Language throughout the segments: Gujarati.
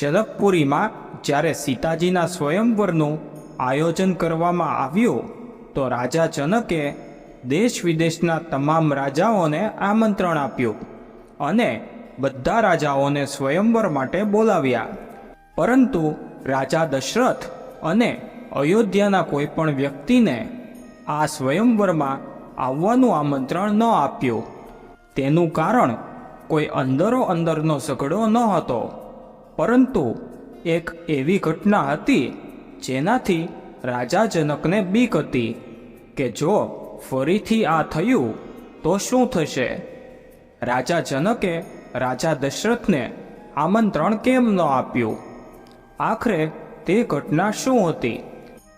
જનકપુરીમાં જ્યારે સીતાજીના સ્વયંવરનું આયોજન કરવામાં આવ્યું, તો રાજા જનકે દેશ વિદેશના તમામ રાજાઓને આમંત્રણ આપ્યું અને બધા રાજાઓને સ્વયંવર માટે બોલાવ્યા. પરંતુ રાજા દશરથ અને અયોધ્યાના કોઈ પણ વ્યક્તિને આ સ્વયંવરમાં આવવાનું આમંત્રણ ન આપ્યું. તેનું કારણ કોઈ અંદરો અંદરનો ઝઘડો ન હતો. પરંતુ એક એવી ઘટના હતી જેનાથી રાજા જનકને બીક હતી કે જો ફરીથી આ થયું, તો શું થશે? રાજા જનકે રાજા દશરથને આમંત્રણ કેમ ન આપ્યું? આખરે તે ઘટના શું હતી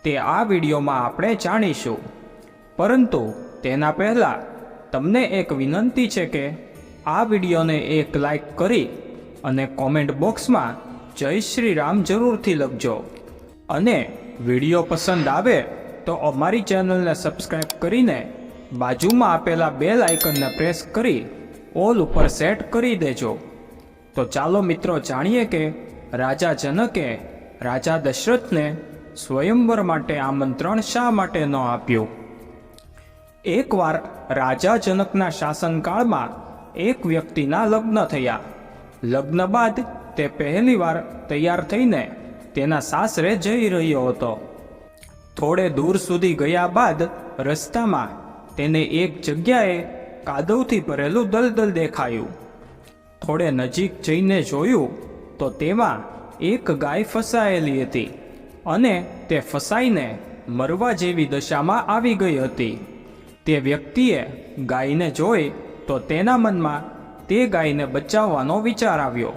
તે આ વિડીયોમાં આપણે જાણીશું. પરંતુ તેના પહેલાં તમને એક વિનંતી છે કે આ વિડીયોને એક લાઈક કરી અને કોમેન્ટ બોક્સમાં જય શ્રી રામ જરૂરથી લખજો. અને વીડિયો પસંદ આવે તો અમારી ચેનલને સબસ્ક્રાઈબ કરીને બાજુમાં આપેલા બેલ આઇકનને પ્રેસ કરી ઓલ ઉપર સેટ કરી દેજો. તો ચાલો મિત્રો જાણીએ કે રાજા જનકે રાજા દશરથને સ્વયંવર માટે આમંત્રણ શા માટે ન આપ્યું? એકવાર રાજા જનકના શાસનકાળમાં એક વ્યક્તિના લગ્ન થયા. લગ્ન બાદ તે પહેલીવાર તૈયાર થઈને તેના સાસરે જઈ રહ્યો હતો. થોડે દૂર સુધી ગયા બાદ રસ્તામાં તેને એક જગ્યાએ કાદવથી ભરેલું દલદલ દેખાયું. થોડે નજીક જઈને જોયું તો તેમાં એક ગાય ફસાયેલી હતી અને તે ફસાઈને મરવા જેવી દશામાં આવી ગઈ હતી. તે વ્યક્તિએ ગાયને જોઈ તો તેના મનમાં તે ગાયને બચાવવાનો વિચાર આવ્યો.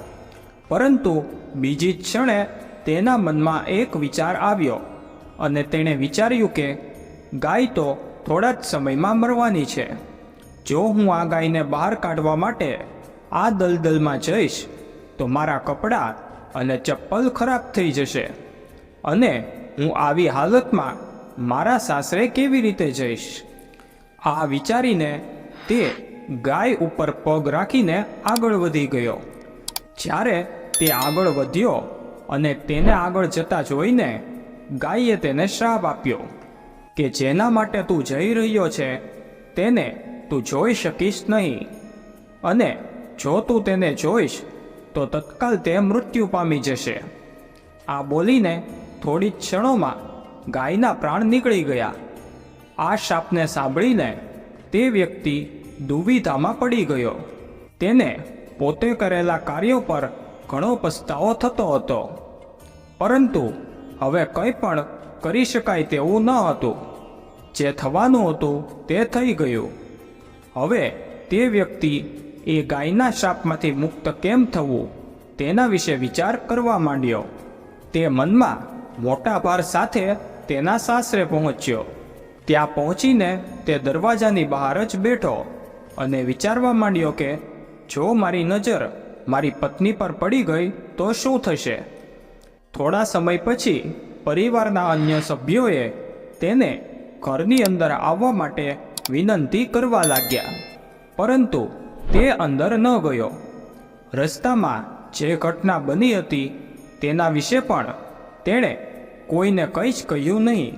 પરંતુ બીજી ક્ષણે તેના મનમાં એક વિચાર આવ્યો અને તેણે વિચાર્યું કે ગાય તો થોડા જ સમયમાં મરવાની છે. જો હું આ ગાયને બહાર કાઢવા માટે આ દલદલમાં જઈશ, તો મારા કપડાં અને ચપ્પલ ખરાબ થઈ જશે અને હું આવી હાલતમાં મારા સાસરે કેવી રીતે જઈશ? આ વિચારીને તે ગાય ઉપર પગ રાખીને આગળ વધી ગયો. જ્યારે તે આગળ વધ્યો અને તેને આગળ જતા જોઈને ગાયે તેને શ્રાપ આપ્યો કે જેના માટે તું જઈ રહ્યો છે તેને તું જોઈ શકીશ નહીં. અને જો તું તેને જોઈશ, તો તત્કાલ તે મૃત્યુ પામી જશે. આ બોલીને થોડી ક્ષણોમાં ગાયના પ્રાણ નીકળી ગયા. આ શાપને સાંભળીને તે વ્યક્તિ દુવિધામાં પડી ગયો. તેને પોતે કરેલા કાર્યો પર ઘણો પસ્તાવો થતો હતો. પરંતુ હવે કંઈ પણ કરી શકાય તેવું ન હતું. જે થવાનું હતું તે થઈ ગયું. હવે તે વ્યક્તિ એ ગાયના શાપમાંથી મુક્ત કેમ થવું તેના વિશે વિચાર કરવા માંડ્યો. તે મનમાં મોટા ભાર સાથે તેના સાસરે પહોંચ્યો. ત્યાં પહોંચીને તે દરવાજાની બહાર જ બેઠો. અને વિચારવા માંડ્યો કે, જો મારી નજર મારી પત્ની પર પડી ગઈ, તો શું થશે? થોડા સમય પછી પરિવારના અન્ય સભ્યોએ તેને ઘરની અંદર આવવા માટે વિનંતી કરવા લાગ્યા. પરંતુ તે અંદર ન ગયો. રસ્તામાં જે ઘટના બની હતી તેના વિશે પણ તેણે કોઈને કંઈ જ કહ્યું નહીં.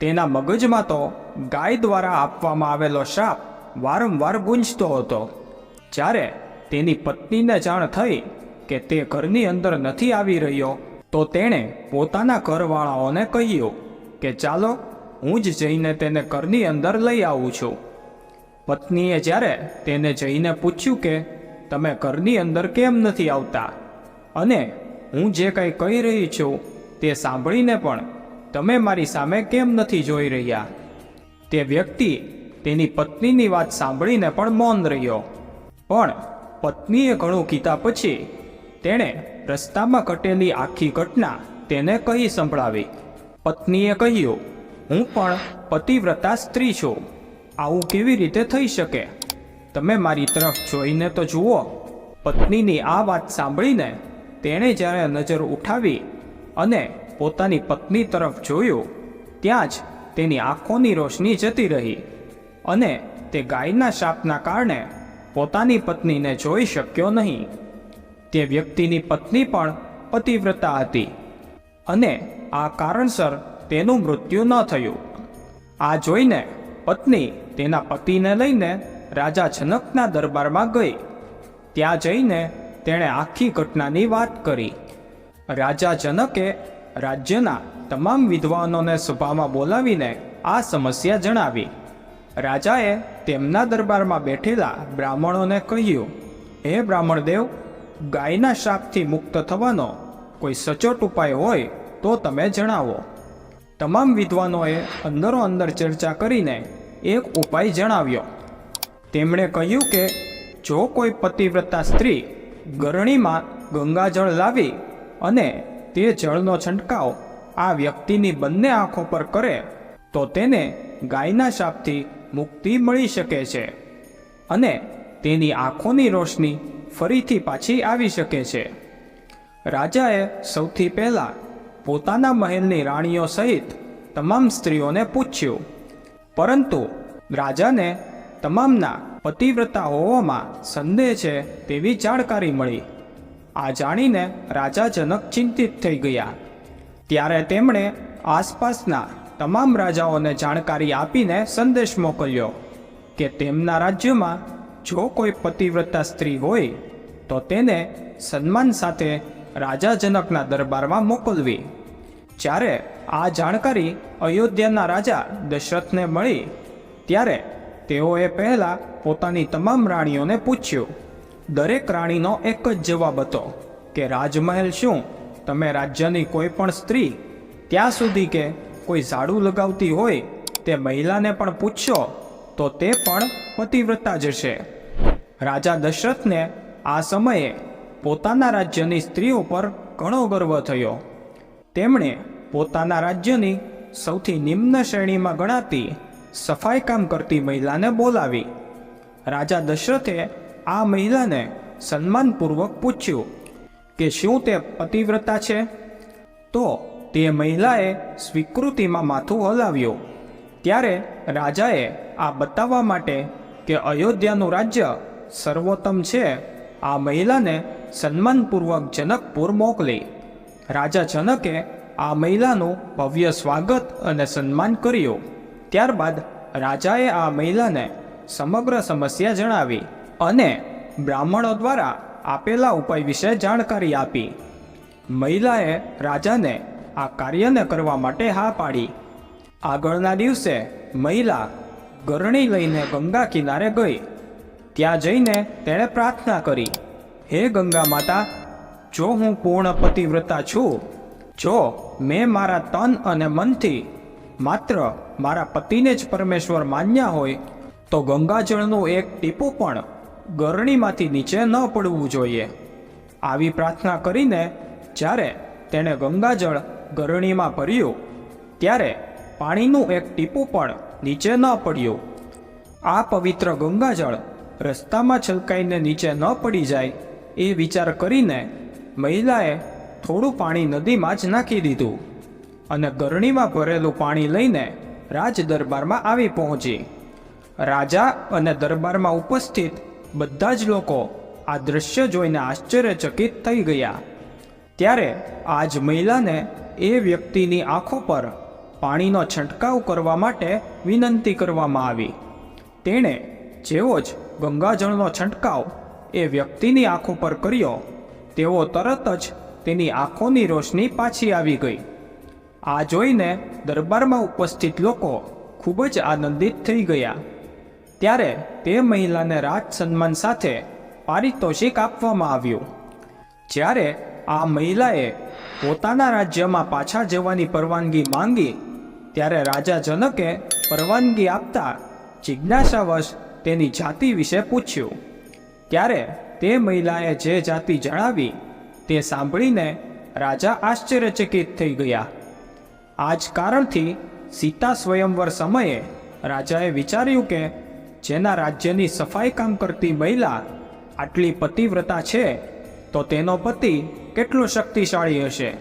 તેના મગજમાં તો ગાય દ્વારા આપવામાં આવેલો શાપ વારંવાર ગુંજતો હતો. જ્યારે તેની પત્નીને જાણ થઈ કે તે ઘરની અંદર નથી આવી રહ્યો, તો તેણે પોતાના ઘરવાળાઓને કહ્યું કે ચાલો, હું જ જઈને તેને ઘરની અંદર લઈ આવું છું. પત્નીએ જ્યારે તેને જઈને પૂછ્યું કે, તમે ઘરની અંદર કેમ નથી આવતા? અને હું જે કંઈ કહી રહી છું, તે સાંભળીને પણ તમે મારી સામે કેમ નથી જોઈ રહ્યા? તે વ્યક્તિ તેની પત્નીની વાત સાંભળીને પણ મૌન રહ્યો. પણ પત્નીએ ઘણું કીધા પછી તેણે રસ્તામાં ઘટેલી આખી ઘટના તેને કહી સંભળાવી. પત્નીએ કહ્યું, હું પણ પતિવ્રતા સ્ત્રી છું. આવું કેવી રીતે થઈ શકે? તમે મારી તરફ જોઈને તો જુઓ. પત્નીની આ વાત સાંભળીને તેણે જ્યારે નજર ઉઠાવી અને પોતાની પત્ની તરફ જોયું, ત્યાં જ તેની આંખોની રોશની જતી રહી. અને તે ગાયના શાપના કારણે પોતાની પત્નીને જોઈ શક્યો નહીં. તે વ્યક્તિની પત્ની પણ પતિવ્રતા હતી અને આ કારણસર તેનું મૃત્યુ ન થયું. આ જોઈને પત્ની તેના પતિને લઈને રાજા જનકના દરબારમાં ગઈ. ત્યાં જઈને તેણે આખી ઘટનાની વાત કરી. રાજા જનકે રાજ્યના તમામ વિદ્વાનોને સભામાં બોલાવીને આ સમસ્યા જણાવી. રાજાએ તેમના દરબારમાં બેઠેલા બ્રાહ્મણોને કહ્યું, હે બ્રાહ્મણદેવ, ગાયના શાપથી મુક્ત થવાનો કોઈ સચોટ ઉપાય હોય તો તમે જણાવો. તમામ વિદ્વાનોએ અંદરો અંદર ચર્ચા કરીને એક ઉપાય જણાવ્યો. તેમણે કહ્યું કે, જો કોઈ પતિવ્રતા સ્ત્રી ગરણીમાં ગંગાજળ લાવી અને તે જળનો છંટકાવ આ વ્યક્તિની બંને આંખો પર કરે, તો તેને ગાયના શાપથી મુક્તિ મળી શકે છે અને તેની આંખોની રોશની ફરીથી પાછી આવી શકે છે. રાજાએ સૌથી પહેલાં પોતાના મહેલની રાણીઓ સહિત તમામ સ્ત્રીઓને પૂછ્યું, પરંતુ રાજાને તમામના પતિવ્રતા હોવામાં સંદેહ છે તેવી જાણકારી મળી. આ જાણીને રાજા જનક ચિંતિત થઈ ગયા. ત્યારે તેમણે આસપાસના તમામ રાજાઓને જાણકારી આપીને સંદેશ મોકલ્યો કે તેમના રાજ્યમાં જો કોઈ પતિવ્રતા સ્ત્રી હોય, તો તેને સન્માન સાથે રાજા જનકના દરબારમાં મોકલવી. જ્યારે આ જાણકારી અયોધ્યાના રાજા દશરથને મળી, ત્યારે તેઓએ પહેલાં પોતાની તમામ રાણીઓને પૂછ્યું. દરેક રાણીનો એક જ જવાબ હતો કે, રાજમહેલ શું? તમે રાજ્યની કોઈ પણ સ્ત્રી ત્યાં સુધી કે કોઈ ઝાડુ લગાવતી હોય તે મહિલાને પણ પૂછશો, તો તે પણ પતિવ્રતા જશે. રાજા દશરથને આ સમયે પોતાના રાજ્યની સ્ત્રીઓ પર ઘણો ગર્વ થયો. તેમણે પોતાના રાજ્યની સૌથી નિમ્ન શ્રેણીમાં ગણાતી સફાઈ કામ કરતી મહિલાને બોલાવી. રાજા દશરથે આ મહિલાને સન્માનપૂર્વક પૂછ્યું કે શું તે પતિવ્રતા છે? તો તે મહિલાએ સ્વીકૃતિમાં માથું હલાવ્યું. ત્યારે રાજાએ આ બતાવવા માટે કે અયોધ્યાનું રાજ્ય સર્વોત્તમ છે, આ મહિલાને સન્માનપૂર્વક જનકપુર મોકલી. રાજા જનકે આ મહિલાનું ભવ્ય સ્વાગત અને સન્માન કર્યું. ત્યારબાદ રાજાએ આ મહિલાને સમગ્ર સમસ્યા જણાવી અને બ્રાહ્મણો દ્વારા આપેલા ઉપાય વિશે જાણકારી આપી. મહિલાએ રાજાને આ કાર્યને કરવા માટે હા પાડી. આગળના દિવસે મહિલા ગરણી લઈને ગંગા કિનારે ગઈ. ત્યાં જઈને તેણે પ્રાર્થના કરી, હે ગંગા માતા, જો હું પૂર્ણ પતિવ્રતા છું, જો મેં મારા તન અને મનથી માત્ર મારા પતિને જ પરમેશ્વર માન્યા હોય, તો ગંગાજળનું એક ટીપું પણ ગરણીમાંથી નીચે ન પડવું જોઈએ. આવી પ્રાર્થના કરીને જ્યારે તેણે ગંગાજળ ગરણીમાં ભર્યું ત્યારે પાણીનું એક ટીપું પણ નીચે ન પડ્યું. આ પવિત્ર ગંગાજળ રસ્તામાં છલકાઈને નીચે ન પડી જાય એ વિચાર કરીને મહિલાએ થોડું પાણી નદીમાં જ નાખી દીધું અને ગરણીમાં ભરેલું પાણી લઈને રાજ દરબારમાં આવી પહોંચી. રાજા અને દરબારમાં ઉપસ્થિત બધા જ લોકો આ દ્રશ્ય જોઈને આશ્ચર્યચકિત થઈ ગયા. ત્યારે આજ મહિલાને એ વ્યક્તિની આંખો પર પાણીનો છંટકાવ કરવા માટે વિનંતી કરવામાં આવી. તેણે જેવો જ ગંગાજળનો છંટકાવ એ વ્યક્તિની આંખો પર કર્યો, તેવો તરત જ તેની આંખોની રોશની પાછી આવી ગઈ. આ જોઈને દરબારમાં ઉપસ્થિત લોકો ખૂબ જ આનંદિત થઈ ગયા. ત્યારે તે મહિલાને રાજ સન્માન સાથે પારિતોષિક આપવામાં આવ્યું. જ્યારે આ મહિલાએ પોતાના રાજ્યમાં પાછા જવાની પરવાનગી માંગી, ત્યારે રાજા જનકે પરવાનગી આપતા જિજ્ઞાસાવશ તેની જાતિ વિશે પૂછ્યું. ત્યારે તે મહિલાએ જે જાતિ જણાવી, તે સાંભળીને રાજા આશ્ચર્યચકિત થઈ ગયા. આ જ કારણથી સીતા સ્વયંવર સમયે રાજાએ વિચાર્યું કે, જેના રાજ્યની સફાઈ કામ કરતી મહિલા આટલી પતિવ્રતા છે તો તેનો પતિ કેટલો શક્તિશાળી હશે?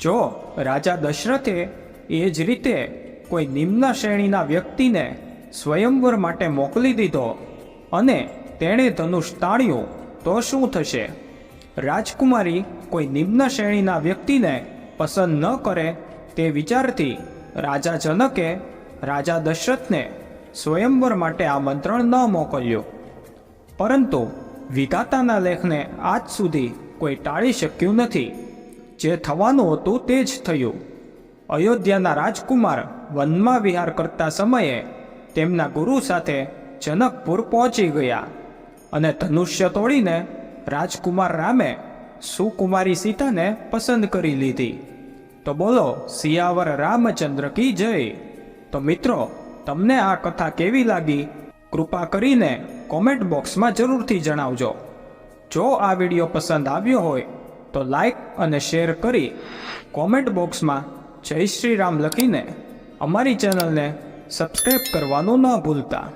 જો રાજા દશરથે એ જ રીતે કોઈ નિમ્ન શ્રેણીના વ્યક્તિને સ્વયંવર માટે મોકલી દીધો અને તેણે ધનુષ તાણ્યું તો શું થશે? રાજકુમારી કોઈ નિમ્ન શ્રેણીના વ્યક્તિને પસંદ ન કરે તે વિચારથી રાજા જનકે રાજા દશરથને સ્વયંવર માટે આમંત્રણ ન મોકલ્યું. પરંતુ વિધાતાના લેખને આજ સુધી કોઈ ટાળી શક્યું નથી. જે થવાનું હતું તે જ થયું. અયોધ્યાના રાજકુમાર વનમાં વિહાર કરતા સમયે તેમના ગુરુ સાથે જનકપુર પહોંચી ગયા અને ધનુષ્ય તોડીને રાજકુમાર રામે સુકુમારી સીતાને પસંદ કરી લીધી. તો બોલો, સિયાવર રામચંદ્ર કી જય? તો મિત્રો, તમને આ કથા કેવી લાગી? કૃપા કરીને કોમેન્ટ બોક્સમાં જરૂરથી જણાવજો. જો આ વીડિયો પસંદ આવ્યો હોય, તો લાઈક અને શેર કરી કોમેન્ટ બોક્સમાં જય શ્રી રામ લખીને અમારી ચેનલને સબસ્ક્રાઈબ કરવાનું ન ભૂલતા.